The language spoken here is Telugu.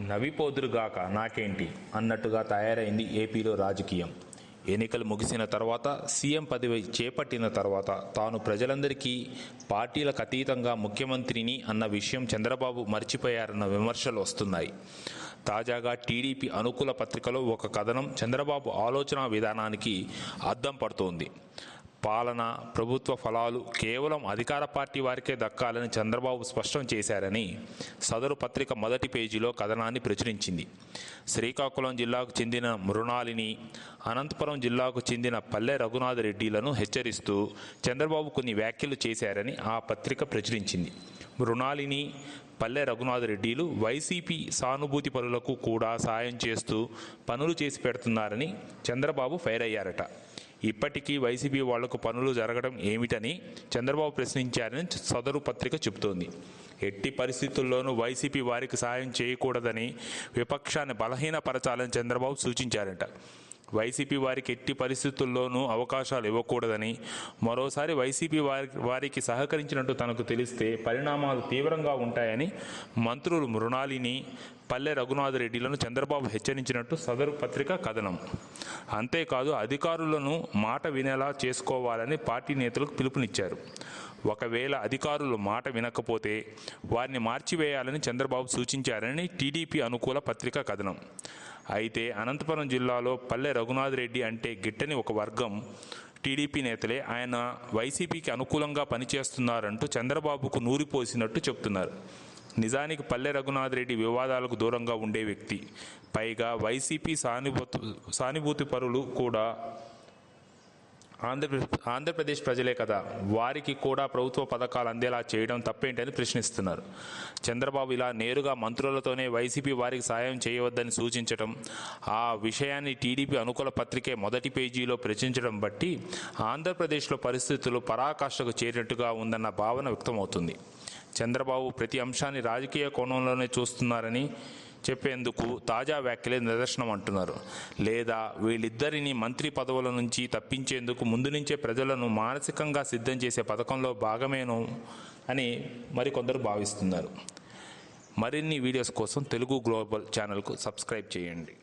నవిపోదురుగాక నాకేంటి? అన్నట్టుగా తయారైంది ఏపీలో రాజకీయం. ఎన్నికలు ముగిసిన తర్వాత సీఎం పదవి చేపట్టిన తర్వాత తాను ప్రజలందరికీ పార్టీలకు అతీతంగా ముఖ్యమంత్రిని అన్న విషయం చంద్రబాబు మర్చిపోయారన్న విమర్శలు వస్తున్నాయి. తాజాగా టీడీపీ అనుకూల పత్రికలో ఒక కథనం చంద్రబాబు ఆలోచన విధానానికి అద్దం పడుతోంది. పాలన ప్రభుత్వ ఫలాలు కేవలం అధికార పార్టీ వారికే దక్కాలని చంద్రబాబు స్పష్టం చేశారని సదరు పత్రిక మొదటి పేజీలో కథనాన్ని ప్రచురించింది. శ్రీకాకుళం జిల్లాకు చెందిన మృణాలిని అనంతపురం జిల్లాకు చెందిన పల్లె రఘునాథ్ రెడ్డిలను హెచ్చరిస్తూ చంద్రబాబు కొన్ని వ్యాఖ్యలు చేశారని ఆ పత్రిక ప్రచురించింది. మృణాలిని పల్లె రఘునాథ్ రెడ్డిలు వైసీపీ సానుభూతి పనులకు కూడా సాయం చేస్తూ పనులు చేసి పెడుతున్నారని చంద్రబాబు ఫైర్ అయ్యారట. ఇప్పటికీ వైసీపీ వాళ్ళకు పనులు జరగడం ఏమిటని చంద్రబాబు ప్రశ్నించారని సదరు పత్రిక చెబుతోంది. ఎట్టి పరిస్థితుల్లోనూ వైసీపీ వారికి సాయం చేయకూడదని విపక్షాన్ని బలహీనపరచాలని చంద్రబాబు సూచించారట. వైసీపీ వారికి ఎట్టి పరిస్థితుల్లోనూ అవకాశాలు ఇవ్వకూడదని మరోసారి వైసీపీ వారి వారికి సహకరించినట్టు తనకు తెలిస్తే పరిణామాలు తీవ్రంగా ఉంటాయని మంత్రులు మృణాలిని పల్లె రఘునాథ్ రెడ్డిలను చంద్రబాబు హెచ్చరించినట్టు సదరు పత్రిక కథనం. అంతేకాదు అధికారులను మాట వినేలా చేసుకోవాలని పార్టీ నేతలకు పిలుపునిచ్చారు. ఒకవేళ అధికారులు మాట వినకపోతే వారిని మార్చివేయాలని చంద్రబాబు సూచించారని టీడీపీ అనుకూల పత్రిక కథనం. అయితే అనంతపురం జిల్లాలో పల్లె రఘునాథ్ రెడ్డి అంటే గిట్టని ఒక వర్గం టీడీపీ నేతలే. ఆయన వైసీపీకి అనుకూలంగా పనిచేస్తున్నారంటూ చంద్రబాబుకు నూరిపోసినట్టు చెప్తున్నారు. నిజానికి పల్లె రఘునాథ్ రెడ్డి వివాదాలకు దూరంగా ఉండే వ్యక్తి. పైగా వైసీపీ సానుభూతి సానుభూతి పరులు కూడా ఆంధ్రప్రదేశ్ ఆంధ్రప్రదేశ్ ప్రజలే కదా వారికి కూడా ప్రభుత్వ పథకాలు అందేలా చేయడం తప్పేంటని ప్రశ్నిస్తున్నారు. చంద్రబాబు ఇలా నేరుగా మంత్రులతోనే వైసీపీ వారికి సాయం చేయవద్దని సూచించడం ఆ విషయాన్ని టీడీపీ అనుకూల పత్రికే మొదటి పేజీలో ప్రచురించడం బట్టి ఆంధ్రప్రదేశ్లో పరిస్థితులు పరాకాష్ఠకు చేరినట్టుగా ఉందన్న భావన వ్యక్తమవుతుంది. చంద్రబాబు ప్రతి అంశాన్ని రాజకీయ కోణంలోనే చూస్తున్నారని చెప్పేందుకు తాజా వ్యాఖ్యలే నిదర్శనం అంటున్నారు. లేదా వీళ్ళిద్దరిని మంత్రి పదవుల నుంచి తప్పించేందుకు ముందు నుంచే ప్రజలను మానసికంగా సిద్ధం చేసే పథకంలో భాగమేను అని మరికొందరు భావిస్తున్నారు. మరిన్ని వీడియోస్ కోసం తెలుగు గ్లోబల్ ఛానల్కు సబ్స్క్రైబ్ చేయండి.